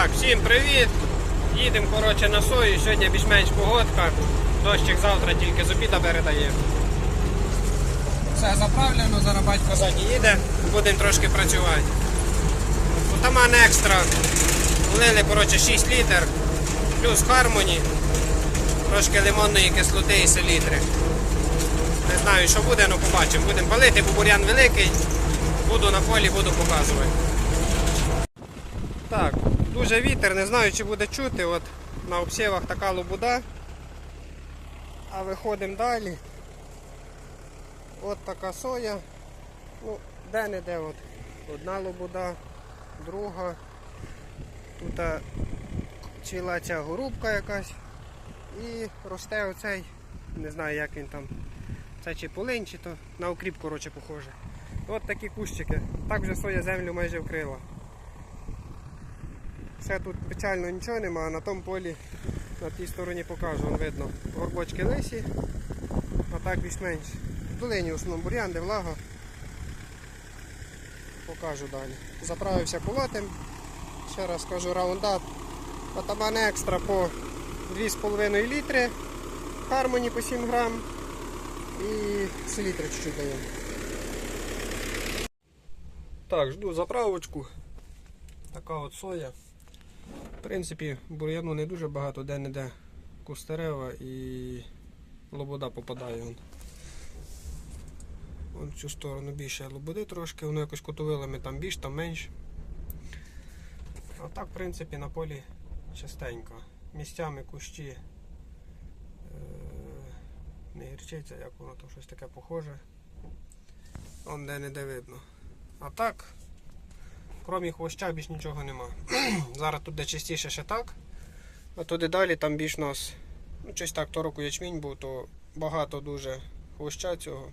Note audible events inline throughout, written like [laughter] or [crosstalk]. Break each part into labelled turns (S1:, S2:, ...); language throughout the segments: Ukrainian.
S1: Так, всім привіт! Їдемо коротше на сою. Сьогодні більш-менш погодка. Дощик завтра тільки з обіда передає. Все заправлено, зараз батько ззаді їде, будемо трошки працювати. Утаман екстра. Влили коротше 6 літр, плюс хармоні, трошки лимонної кислоти і селітри. Не знаю, що буде, але побачимо. Будемо палити, бо бур'ян великий. Буду на полі, буду показувати. Так, дуже вітер, не знаю чи буде чути. От на обсівах така лобуда. А виходимо далі. От така соя. Ну, де-не-де от. Одна лобуда, друга. Тут ціла ця горубка якась. І росте оцей, не знаю як він там. Це чи полинь, чи то на укріп, коротше, похоже. От такі кущики. Так вже соя землю майже вкрила. Все тут печально нічого нема, а на тому полі на тій стороні покажу, вон видно. Горбочки лисі, а так більш-менш. В долині в основному бур'ян, де влага. Покажу далі. Заправився кулатим. Ще раз кажу, раундап. Атаман екстра по 2,5 літри. Хармоні по 7 грам. І селітри чуть-чуть даємо. Так, жду заправочку. Така от соя. В принципі, бур'яну не дуже багато, де-не-де кустерева і лобода попадає. Вон. Вон в цю сторону більше лободи трошки, воно якось котовилами там більш, там менш. А так, в принципі, на полі частенько. Місцями кущі е, не гірчиця, як воно там щось таке похоже. Вон де-не-де видно. А так, крім хвоща, більш нічого нема. [clears throat] Зараз тут де частіше ще так. А туди далі там більш нас, ну щось так, то року ячмінь був, то багато дуже хвоща цього.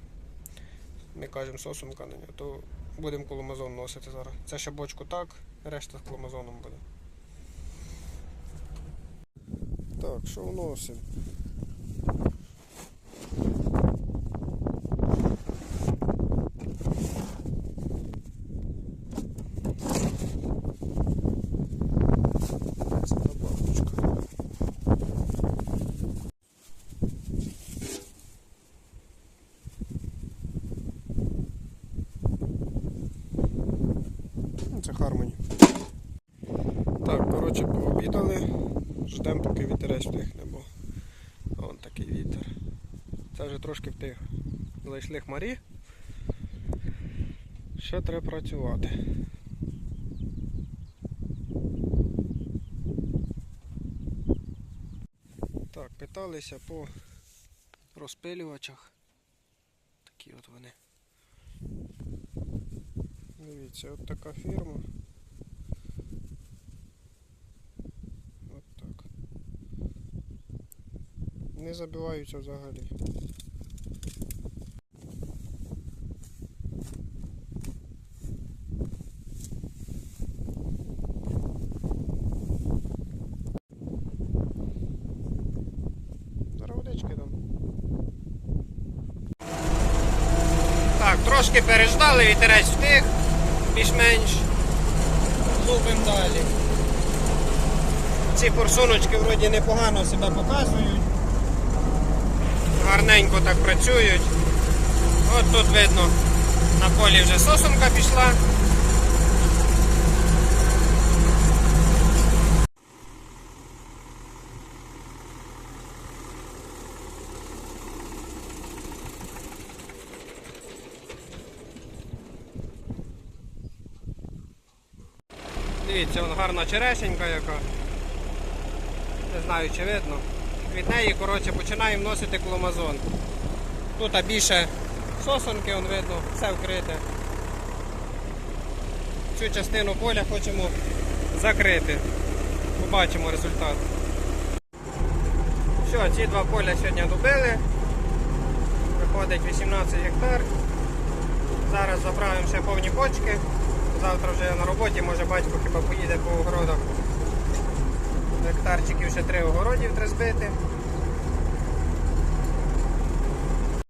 S1: Ми кажемо сосумка на нього, то будемо коломазон носити зараз. Це ще бочку так, решта з коломазоном буде. Так, що вносимо? Це добавочка. Ну, Це Хармоні. Так, коротше, пообідали. Ждемо, поки вітерець втихне, бо вон такий вітер. Це вже трошки втих. Зайшли хмарі. Ще треба працювати. Так, питалися по розпилювачах. Такі от вони. Дивіться, от така фірма. От так. Не забиваються взагалі. Так, трошки переждали, вітерець втих, більш-менш. Лупимо далі. Ці форсуночки вроді непогано себе показують. Гарненько так працюють. От тут видно, на полі вже сосунка пішла. Дивіться, вон гарна черешенька яка. Не знаю чи видно. Від неї коротше, починаємо вносити кломазон. Тут більше сосонки, вон видно, все вкрите. Цю частину поля хочемо закрити. Побачимо результат. Все, ці два поля сьогодні добили. Виходить 18 гектар. Зараз заправимо ще повні бочки. Завтра вже я на роботі, може батько хіба поїде по огородах. Нектарчиків ще три огородів треба збити.